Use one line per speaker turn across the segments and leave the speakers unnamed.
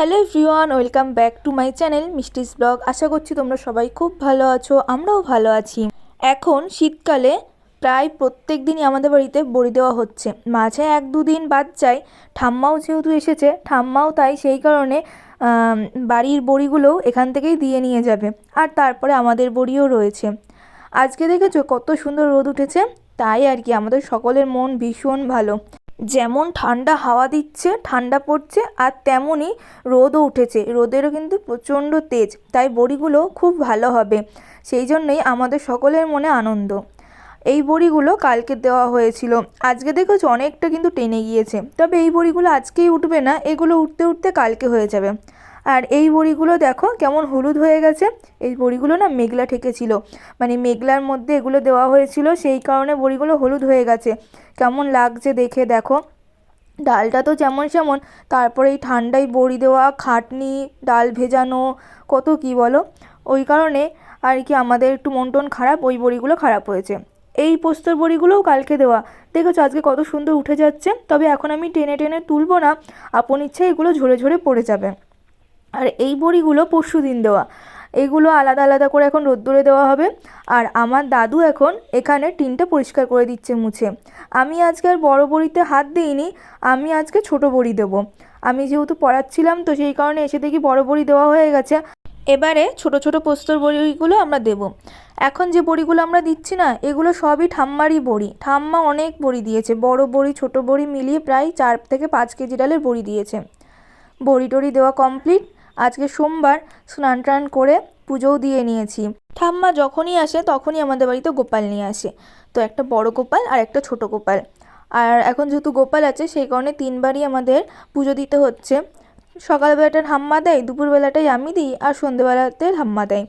Hello everyone, welcome back to my channel Mishti's blog. আশা করছি তোমরা সবাই খুব ভালো আছো, আমরাও ভালো আছি। এখন শীতকালে প্রায় প্রত্যেক দিনই আমাদের বাড়িতে বড়ি দেওয়া হচ্ছে। মাঝে এক দুদিন বাদ যায়, ঠাম্মাও যেহেতু এসেছে, ঠাম্মাও তাই সেই কারণে বাড়ির বড়িগুলোও এখান থেকেই দিয়ে নিয়ে যাবে। আর তারপরে আমাদের বড়িও রয়েছে। আজকে দেখেছ কত সুন্দর রোদ উঠেছে? তাই আর কি, আমাদের সকলের মন ভীষণ ভালো। যেমন ঠান্ডা হাওয়া দিচ্ছে, ঠান্ডা পড়ছে আর তেমনই রোদও উঠেছে। রোদেরও কিন্তু প্রচণ্ড তেজ, তাই বড়িগুলো খুব ভালো হবে। সেই জন্যই আমাদের সকলের মনে আনন্দ। এই বড়িগুলো কালকে দেওয়া হয়েছিল। আজকে দেখেছ অনেকটা কিন্তু টেনে গিয়েছে। তবে এই বড়িগুলো আজকেই উঠবে না, এগুলো উঠতে উঠতে কালকে হয়ে যাবে। আর এই বড়িগুলো দেখো কেমন হলুদ হয়ে গেছে। এই বড়িগুলো না মেঘলা ঠেকেছিল। মানে মেঘলার মধ্যে এগুলো দেওয়া হয়েছিল, সেই কারণে বড়িগুলো হলুদ হয়ে গেছে। কেমন লাগছে দেখে দেখো। ডালটা তো যেমন সেমন, তারপরে এই ঠান্ডায় বড়ি দেওয়া, খাটনি, ডাল ভেজানো, কত কি বলো? ওই কারণে আর কি আমাদের একটু মন টন খারাপ, ওই বড়িগুলো খারাপ হয়েছে। এই পোস্তর বড়িগুলোও কালকে দেওয়া। দেখেছ আজকে কত সুন্দর উঠে যাচ্ছে, তবে এখন আমি টেনে টেনে তুলবো না। আপন ইচ্ছে এগুলো ঝরে ঝরে পড়ে যাবে। আর এই বড়িগুলো পরশু দিন দেওয়া। এগুলো আলাদা আলাদা করে এখন রোদ্দুরে দেওয়া হবে। আর আমার দাদু এখন এখানে টিনটা পরিষ্কার করে দিচ্ছে মুছে। আমি আজকে আর বড় বড়িতে হাত দিইনি, আমি আজকে ছোট বড়ি দেবো। আমি যেহেতু পড়াচ্ছিলাম, তো সেই কারণে এসে দেখি বড় বড়ি দেওয়া হয়ে গেছে। এবারে ছোট ছোট পোস্তর বড়িগুলো আমরা দেব। এখন যে বড়িগুলো আমরা দিচ্ছি না, এগুলো সবই ঠাম্মারই বড়ি। ঠাম্মা অনেক বড়ি দিয়েছে। বড় বড়ি, ছোট বড়ি মিলিয়ে প্রায় চার থেকে পাঁচ কেজি ডালের বড়ি দিয়েছে। বড়ি টড়ি দেওয়া কমপ্লিট। আজকে সোমবার স্নান টান করে পুজোও দিয়ে নিয়েছি। ঠাম্মা যখনই আসে তখনই আমাদের বাড়িতে গোপাল নিয়ে আসে। তো একটা বড় গোপাল আর একটা ছোট গোপাল। আর এখন যেহেতু গোপাল আছে সেই কারণে তিনবারই আমাদের পুজো দিতে হচ্ছে। সকালবেলাটা ঠাম্মা দেয়, দুপুরবেলাটাই আমি দিই আর সন্ধেবেলাতে ঠাম্মা দেয়।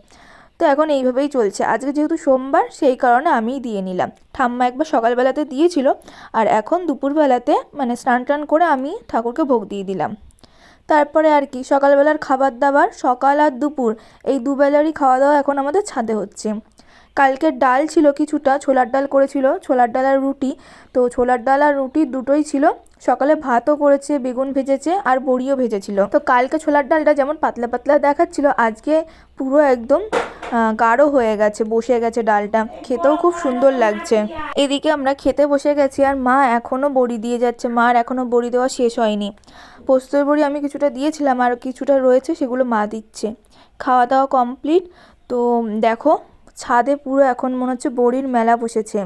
তো এখন এইভাবেই চলছে। আজকে যেহেতু সোমবার সেই কারণে আমিই দিয়ে নিলাম। ঠাম্মা একবার সকালবেলাতে দিয়েছিল আর এখন দুপুরবেলাতে মানে স্নান টান করে আমি ঠাকুরকে ভোগ দিয়ে দিলাম। তারপরে আর কি, সকালবেলার খাবার দাবার সকাল আর দুপুর, এই দুবেলারই খাওয়া দাওয়া এখন আমাদের ছাদে হচ্ছে। কালকের ডাল ছিল কিছুটা, ছোলার ডাল করেছিল, ছোলার ডাল আর রুটি। তো ছোলার ডাল আর রুটি দুটোই ছিল। সকালে ভাতও করেছে, বেগুন ভেজেছে আর বড়িও ভেজেছিল। তো কালকে ছোলার ডালটা যেমন পাতলা পাতলা দেখাচ্ছিল, আজকে পুরো একদম গাঢ় হয়ে গেছে, বসে গেছে ডালটা। খেতেও খুব সুন্দর লাগছে। এদিকে আমরা খেতে বসে গেছি আর মা এখনও বড়ি দিয়ে যাচ্ছে। মার এখনও বড়ি দেওয়া শেষ হয়নি। পোস্তর বড়ি আমি কিছুটা দিয়েছিলাম আর কিছুটা রয়েছে সেগুলো মা দিচ্ছে। খাওয়া দাওয়া কমপ্লিট। তো দেখো, ছাদে পুরো এখন মনে হচ্ছে বড়ির মেলা বসেছে।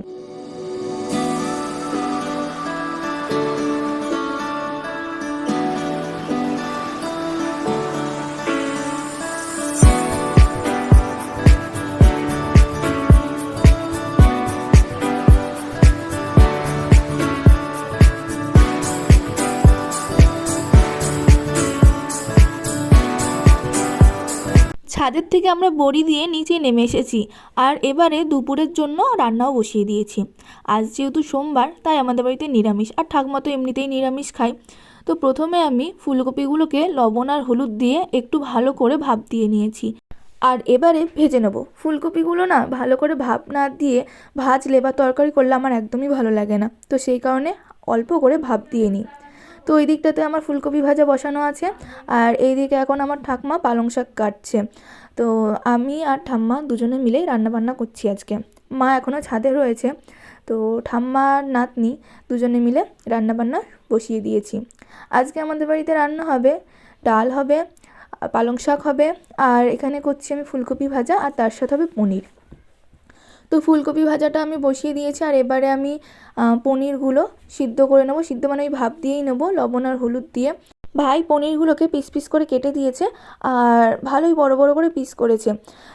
ছাদের থেকে আমরা বড়ি দিয়ে নিচে নেমে এসেছি আর এবারে দুপুরের জন্য রান্নাও বসিয়ে দিয়েছি। আজ যেহেতু সোমবার, তাই আমাদের বাড়িতে নিরামিষ আর ঠাকুমা তো এমনিতেই নিরামিষ খায়। তো প্রথমে আমি ফুলকপিগুলোকে লবণ আর হলুদ দিয়ে একটু ভালো করে ভাপ দিয়ে নিয়েছি। আর এবারে ভেজে নেব। ফুলকপিগুলো না ভালো করে ভাপ না দিয়ে ভাজলে বা তরকারি করলে আমার একদমই ভালো লাগে না। তো সেই কারণে অল্প করে ভাপ দিয়ে নিই। তো ওই দিকটাতে আমার ফুলকপি ভাজা বসানো আছে আর এই দিকে এখন আমার ঠাকমা পালং শাক কাটছে। তো আমি আর ঠাম্মা দুজনে মিলেই রান্নাবান্না করছি আজকে। মা এখনও ছাদে রয়েছে। তো ঠাম্মা আর নাতনি দুজনে মিলে রান্নাবান্না বসিয়ে দিয়েছি। আজকে আমাদের বাড়িতে রান্না হবে, ডাল হবে, পালং শাক হবে, আর এখানে করছি আমি ফুলকপি ভাজা আর তার সাথে হবে পনির। তো ফুলকপি ভাজাটা আমি বসিয়ে দিয়েছি, আর এবারে আমি পনিরগুলো সিদ্ধ করে নেব। সিদ্ধ মানে ওই ভাপ দিয়েই নেব, লবণ আর হলুদ দিয়ে। ভাই পনিরগুলোকে পিস পিস করে কেটে দিয়েছে, আর ভালোই বড় বড় করে পিস করেছে।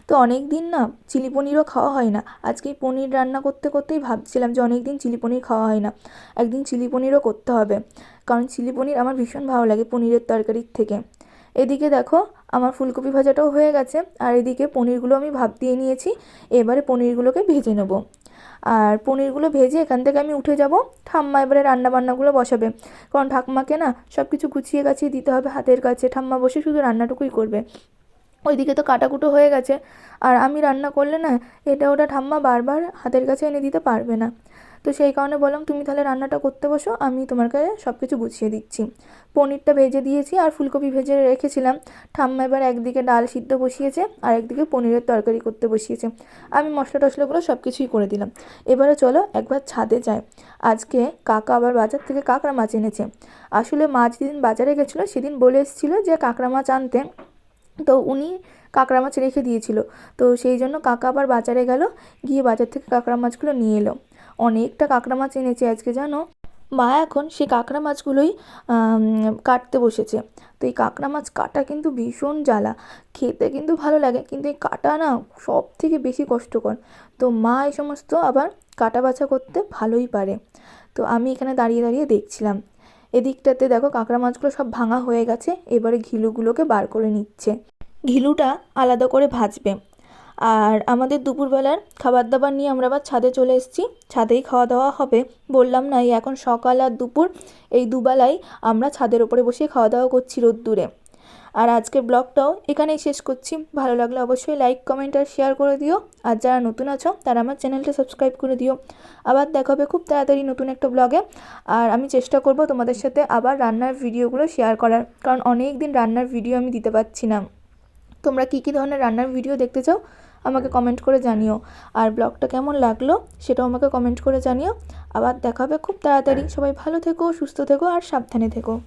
তো অনেক দিন না চিলি পনিরও খাওয়া হয় না। আজকে পনির রান্না করতে করতেই ভাবছিলাম যে অনেক দিন চিলি পনির খাওয়া হয় না। একদিন চিলি পনিরও করতে হবে। কারণ চিলি পনির আমার ভীষণ ভালো লাগে পনিরের তরকারির থেকে। এদিকে দেখো, আমার ফুলকপি ভাজাটাও হয়ে গেছে, আর এদিকে পনিরগুলো আমি ভাপ দিয়ে নিয়েছি, এবারে পনিরগুলোকে ভেজে নেব। আর পনিরগুলো ভেজে এখান থেকে আমি উঠে যাব, ঠাম্মা এবারে রান্না বান্নাগুলো বসাবে। কারণ ঠাকুমাকে না সব কিছু গুছিয়ে গাছিয়ে দিতে হবে হাতের কাছে, ঠাম্মা বসে শুধু রান্নাটুকুই করবে। ওইদিকে তো কাটাকুটো হয়ে গেছে, আর আমি রান্না করলে না এটা ওটা ঠাম্মা বারবার হাতের কাছে এনে দিতে পারবে না। তো সেই কারণে বললাম, তুমি তাহলে রান্নাটা করতে বসো, আমি তোমাকে সব কিছু গুছিয়ে দিচ্ছি। পনিরটা ভেজে দিয়েছি আর ফুলকপি ভেজে রেখেছিলাম। ঠাম্মা এবার একদিকে ডাল সিদ্ধ বসিয়েছে আর একদিকে পনিরের তরকারি করতে বসিয়েছে। আমি মশলা টশলাগুলো সব কিছুই করে দিলাম। এবারে চলো একবার ছাদে যাই। আজকে কাকা আবার বাজার থেকে কাঁকড়া মাছ এনেছে। আসলে মাছ যেদিন বাজারে গেছিল, সেদিন বলে এসেছিল যে কাঁকড়া মাছ আনতে। তো উনি কাঁকড়া মাছ রেখে দিয়েছিল। তো সেই জন্য কাকা আবার বাজারে গেল, গিয়ে বাজার থেকে কাঁকড়া মাছগুলো নিয়ে এলো। অনেকটা কাঁকড়া মাছ এনেছে আজকে, জানো? মা এখন সেই কাঁকড়া মাছগুলোই কাটতে বসেছে। তো এই কাঁকড়া মাছ কাটা কিন্তু ভীষণ জ্বালা। খেতে কিন্তু ভালো লাগে, কিন্তু এই কাটা না সব থেকে বেশি কষ্টকর। তো মা এই সমস্ত আবার কাটা বাছা করতে ভালোই পারে। তো আমি এখানে দাঁড়িয়ে দাঁড়িয়ে দেখছিলাম। এদিকটাতে দেখো কাঁকড়া মাছগুলো সব ভাঙা হয়ে গেছে, এবারে ঘিলুগুলোকে বার করে নিচ্ছে। ঘিলুটা আলাদা করে ভাজবে। আর আমাদের দুপুরবেলার খাবার দাবার নিয়ে আমরা আবার ছাদে চলে এসেছি। ছাদেই খাওয়া দাওয়া হবে। বললাম না, এই এখন সকাল আর দুপুর, এই দুবেলাই আমরা ছাদের ওপরে বসে খাওয়া দাওয়া করছি রোদ্দুরে। আর আজকের ব্লগটাও এখানেই শেষ করছি। ভালো লাগলে অবশ্যই লাইক কমেন্ট আর শেয়ার করে দিও। আর যারা নতুন আছো, তারা আমার চ্যানেলটা সাবস্ক্রাইব করে দিও। আবার দেখা হবে খুব তাড়াতাড়ি নতুন একটা ব্লগে আর আমি চেষ্টা করব তোমাদের সাথে আবার রান্নার ভিডিওগুলো শেয়ার করার। কারণ অনেক দিন রান্নার ভিডিও আমি দিতে পারছি না। তোমরা কী কী ধরনের রান্নার ভিডিও দেখতে চাও? আমাকে কমেন্ট করে জানিও। আর ব্লগটা কেমন লাগল সেটাও আমাকে কমেন্ট করে জানিও। আবার দেখাবে খুব তাড়াতাড়ি। সবাই ভালো থেকো, সুস্থ থেকো, আর সাবধানে থেকো।